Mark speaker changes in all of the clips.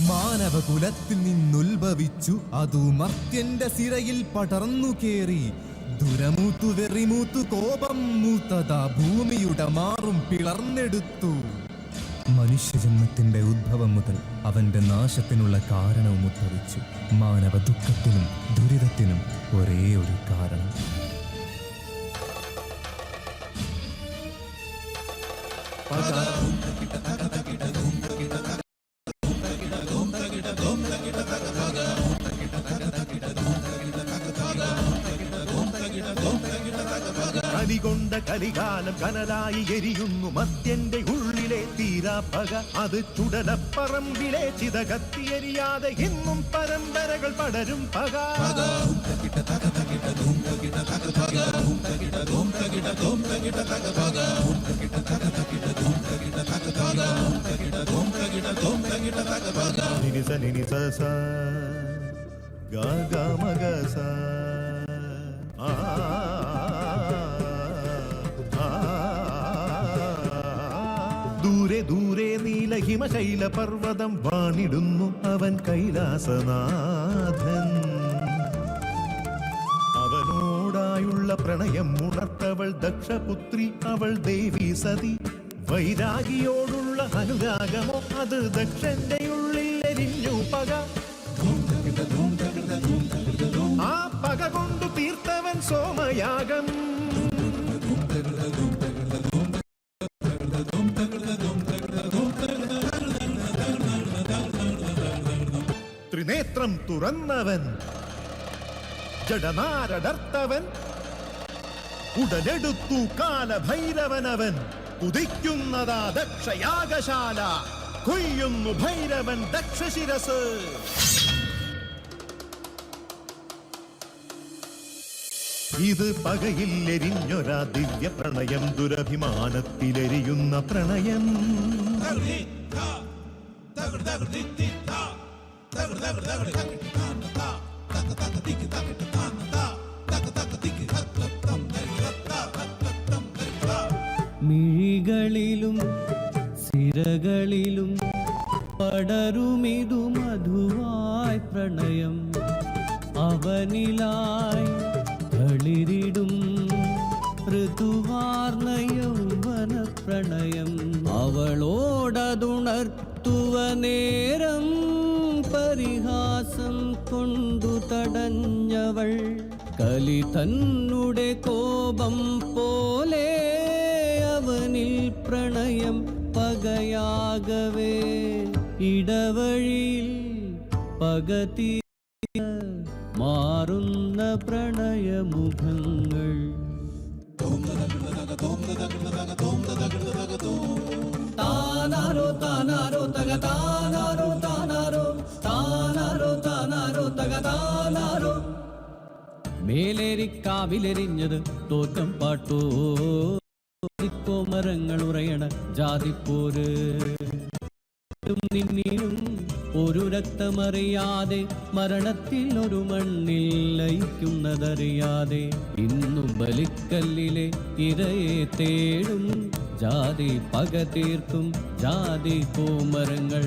Speaker 1: മാനവകുലത്തിൽ നിന്നുത്ഭവിച്ചു അതു മർത്യന്റെ സിരയിൽ പടർന്നു കേറി. ദുരമൂത്തു വെറിമൂത്തു കോപം മൂത്തത ഭൂമിയുടെ മാറും പിളർന്നെടുത്തു. മനുഷ്യജന്മത്തിന്റെ ഉദ്ഭവം മുതൽ അവന്റെ നാശത്തിനുള്ള കാരണവും ഉദ്ഭവിച്ചു മാനവ ദുഃഖത്തിനും ദുരിതത്തിനും ഒരേ ഒരു കാരണം.
Speaker 2: കലികൊണ്ട കലികാലം കനലായി എരിയുന്നു മത്യന്റെ ഉള്ളിലെ തീരാപ്പക. അത് ചുടലപ്പറമ്പിലെ ചിത കത്തിയെരിയാതെ ഇന്നും പരമ്പരകൾ പടരും പക. മ ഗ സ ആ ആ ദൂരെ ദൂരെ നീല ഹിമശൈല പർവതം വാണിടുന്നു അവൻ കൈലാസനാഥൻ. അവനോടായുള്ള പ്രണയം ഉണർത്തവൾ ദക്ഷപുത്രി അവൾ ദേവി സതി. വൈരാഗിയോടുള്ള അനുരാഗമോ അത് ദക്ഷന്റെ ഉള്ളിൽ എരിഞ്ഞു പക. ആ പക കൊണ്ടു തീർത്തവൻ സോമയാഗം. ത്രിനേത്രം തുറന്നവൻ ജഡനാരടർത്തവൻ ഉടലെടുത്തു കാലഭൈരവനവൻ. ഉദിക്കുന്നതാ ദക്ഷയാഗശാല കൊയ്യുന്നു ഭൈരവൻ ദക്ഷശിരസ്. ഇത് പകയില്ലെരിഞ്ഞൊരാ ദിവ്യ പ്രണയം ദുരഭിമാനത്തിലെരിയുന്ന പ്രണയം.
Speaker 3: മിഴികളിലും സിരകളിലും പടരുമിതു മധുവായി പ്രണയം. അവനിലായി കളിരിടും ഋതുവാർന്ന യൗവന പ്രണയം. അവളോടതുണർത്തുവ നേരം പരിഹാസം കൊണ്ടു തടഞ്ഞവൾ. കലി തന്നുടെ കോപം പോലെ അവനിൽ പ്രണയം പകയാകവേ. ഇടവഴിയിൽ പകതി മാറുന്ന പ്രണയമുഖങ്ങൾ. താനാരോ താനാരോ തക താനാരോ താനാരോ താനാരോ താനാരോ തക താനാരോ. മേലേരിക്കാവിലെരിഞ്ഞത് തോറ്റം പാട്ടോ. മരങ്ങൾ ഉറയണ ജാതിപ്പോര് നിന്നിലും ഒരു രക്തമറിയാതെ മരണത്തിൽ ഒരു മണ്ണിൽ ലയിക്കുന്നതറിയാതെ ഇന്നും ബലിക്കല്ലിലെ ഇരയെ തേടും. ജാതി പക തീർക്കും ജാതി കോമരങ്ങൾ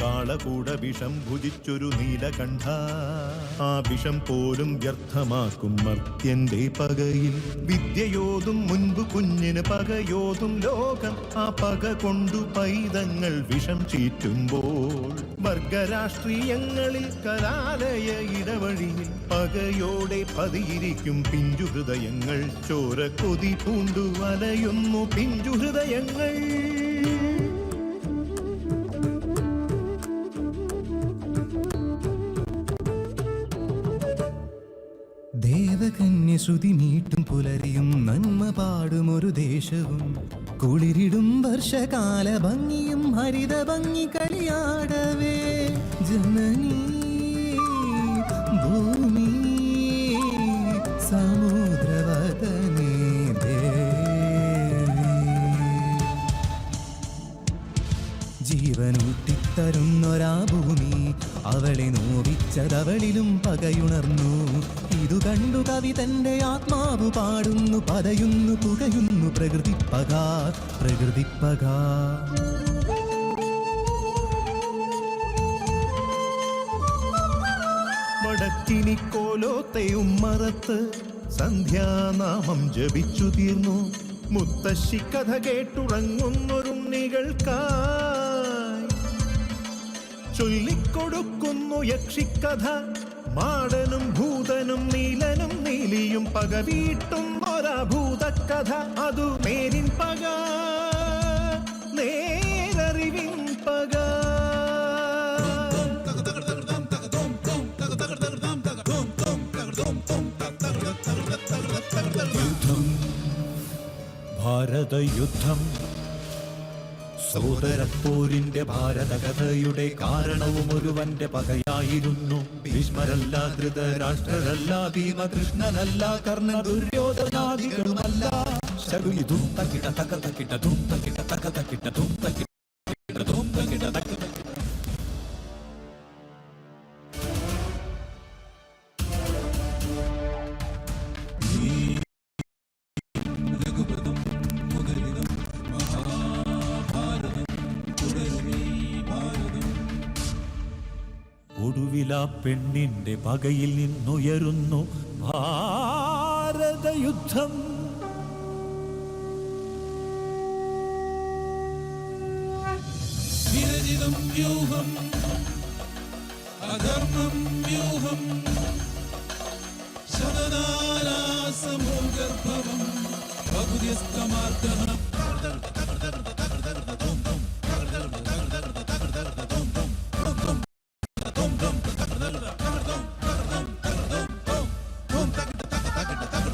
Speaker 2: കാളകൂട വിഷം ഭുജിച്ചൊരു നീലകണ്ഠ. ആ വിഷം പോലും വ്യർത്ഥമാക്കും മർത്യന്റെ പകയിൽ. വിദ്യയോതും മുൻപ് കുഞ്ഞിന് പകയോതും ലോകം. ആ പക കൊണ്ടു പൈതങ്ങൾ വിഷം ചീറ്റുമ്പോൾ. വർഗരാഷ്ട്രീയങ്ങളിൽ കലാലയ ഇടവഴിയിൽ പകയോടെ പതിയിരിക്കും പിഞ്ചുഹൃദയങ്ങൾ ചോര കൊതി പൂണ്ടു വലയുന്നു പിഞ്ചു ഹൃദയങ്ങൾ
Speaker 1: ദേവ മീട്ടും പുലരിയും നന്മ പാടും ഒരു ദേശവും. കുളിരിടും വർഷകാല ഭംഗിയും ഹരിത ഭംഗി കളിയാടവേ. ജനനീ ഭൂമി ജീവനൂട്ടിത്തരുന്നൊരാ ഭൂമി അവളെ നോവിച്ചതവളിലും പകയുണർന്നു. ഇതു കണ്ടു കവി തന്റെ ആത്മാവ് പാടുന്നു പതയുന്നു പുകയുന്നു പ്രകൃതി പക പ്രകൃതി പക
Speaker 2: വടക്കിനിക്കോലോത്തെയും മറത്ത് സന്ധ്യാനാമം ജപിച്ചു തീർന്നു. മുത്തശ്ശി കഥ കേട്ടുറങ്ങുന്നൊരുണ്ണികൾക്കായി ചൊല്ലിക്കൊടുക്കുന്നു യക്ഷിക്കഥ മാടനും ഭൂതനും നീലനും നീലിയും പകവീട്ടും ഒരാഭൂതക്കഥ അതു നേരിൻ പക. നേരറിവിൻ പക.
Speaker 4: ഭാരതയുദ്ധം. സോദരപ്പോരിന്റെ ഭാരതകഥയുടെ കാരണവും ഒരുവന്റെ പകയായിരുന്നു. ഭീഷ്മരല്ല ധൃതരാഷ്ട്രരല്ല ഭീമകൃഷ്ണനല്ല കർണ ദുര്യോധനാദികളുമല്ല. ധൂം തക്കിട്ട തക്ക തക്കിട്ട ധൂം തക്കിട്ട തക്ക തക്കിട്ട ധൂം തക്കിട്ട ഒടുവില പെണ്ണിന്റെ പകയിൽ നിന്നുയരുന്നു. ഭാരതയുദ്ധം
Speaker 5: വ്യൂഹം അധർമ്മം വ്യൂഹം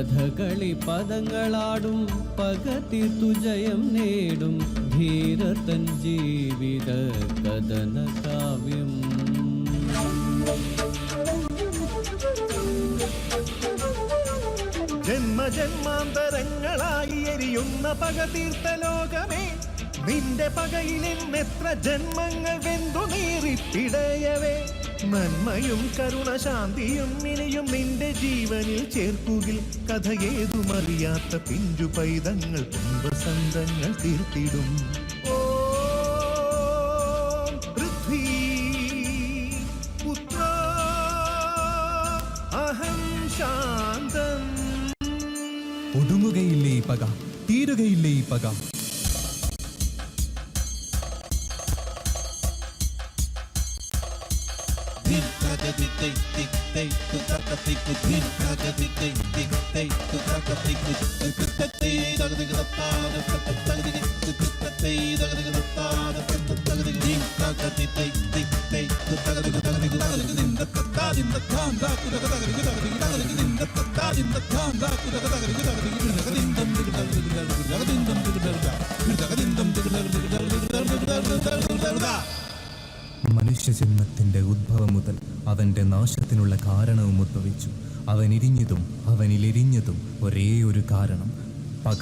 Speaker 3: കഥകളി പദങ്ങളാടും പകതീർത്തു ജയം നേടും ധീരതൻ ജീവിത കഥന കാവ്യം.
Speaker 2: ജന്മജന്മാന്തരങ്ങളായി എരിയുന്ന പക തീർത്ത ലോകമേ നിന്റെ പകയിൽ ജന്മങ്ങൾ വെന്തു നീറിപ്പിടയവേ നന്മയും കരുണ ശാന്തിയും ഇനിയും നിന്റെ ജീവനിൽ ചേർക്കുകിൽ. കഥ ഏതുമറിയാത്ത പിഞ്ചു പൈതങ്ങൾ കുംഭസന്തങ്ങൾ തീർത്തിടും.
Speaker 1: ഒടുങ്ങുകയില്ലേ ഈ പക? തീരുകയില്ലേ ഈ പക? മനുഷ്യജന്മത്തിന്റെ ഉദ്ഭവം മുതൽ അവന്റെ നാശത്തിനുള്ള കാരണവും ഉദ്ഭവിച്ചു അവനിരിഞ്ഞതും അവനിലെരിഞ്ഞതും ഒരേ ഒരു കാരണം പക.